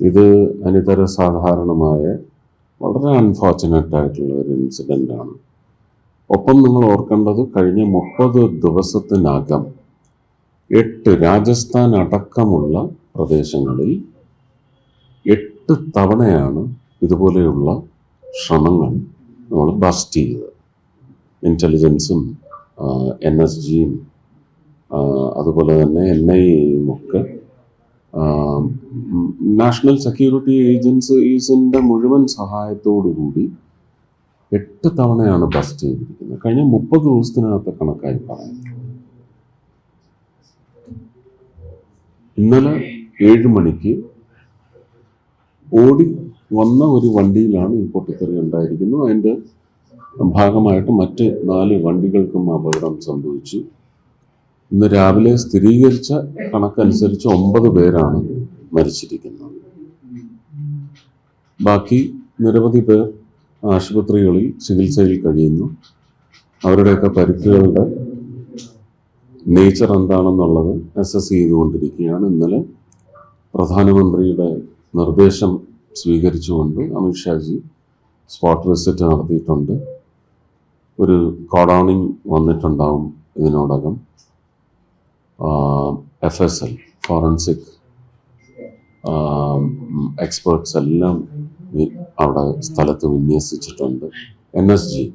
ഇത് അനിതര സാധാരണമായ വളരെ അൺഫോർച്ചുനേറ്റ് ആയിട്ടുള്ള ഒരു ഇൻസിഡന്റ് ആണ്. ഒപ്പം നിങ്ങൾ ഓർക്കേണ്ടത് കഴിഞ്ഞ മുപ്പത് ദിവസത്തിനകം എട്ട് രാജസ്ഥാൻ അടക്കമുള്ള പ്രദേശങ്ങളിൽ എട്ട് തവണയാണ് ഇതുപോലെയുള്ള ശ്രമങ്ങൾ നമ്മൾ ബസ്റ്റ് ചെയ്തത്. ഇന്റലിജൻസും എൻ എസ് ജിയും അതുപോലെ തന്നെ എൻ ഐ എയും ഒക്കെ നാഷണൽ സെക്യൂരിറ്റി ഏജൻസീസിന്റെ മുഴുവൻ സഹായത്തോടു കൂടി എട്ട് തവണയാണ് ബസ് ചെയ്തിരിക്കുന്നത്. കഴിഞ്ഞ മുപ്പത് ദിവസത്തിനകത്തെ കണക്കായി പറയുന്നത് ഇന്നലെ ഏഴ് മണിക്ക് ഓടി വന്ന ഒരു വണ്ടിയിലാണ് ഈ പൊട്ടിത്തെറി ഉണ്ടായിരിക്കുന്നത്. അതിന്റെ ഭാഗമായിട്ട് മറ്റ് നാല് വണ്ടികൾക്കും അപകടം സംഭവിച്ചു. ഇന്ന് രാവിലെ സ്ഥിരീകരിച്ച കണക്കനുസരിച്ച് ഒമ്പത് പേരാണ് മരിച്ചിരിക്കുന്നത്. ബാക്കി നിരവധി പേർ ആശുപത്രികളിൽ ചികിത്സയിൽ കഴിയുന്നു. അവരുടെയൊക്കെ പരിക്കുകളുടെ നേച്ചർ എന്താണെന്നുള്ളത് അസസ് ചെയ്തുകൊണ്ടിരിക്കുകയാണ്. ഇന്നലെ പ്രധാനമന്ത്രിയുടെ നിർദ്ദേശം സ്വീകരിച്ചുകൊണ്ട് അമിത്ഷാജി സ്പോട്ട് വിസിറ്റ് നടത്തിയിട്ടുണ്ട്. ഒരു കോഡോണിങ് വന്നിട്ടുണ്ടാവും ഇതിനോടകം. F S L forensic experts എല്ലാം അവിടെ സ്ഥലത്ത് വിന്യസിച്ചിട്ടുണ്ട്. N S G.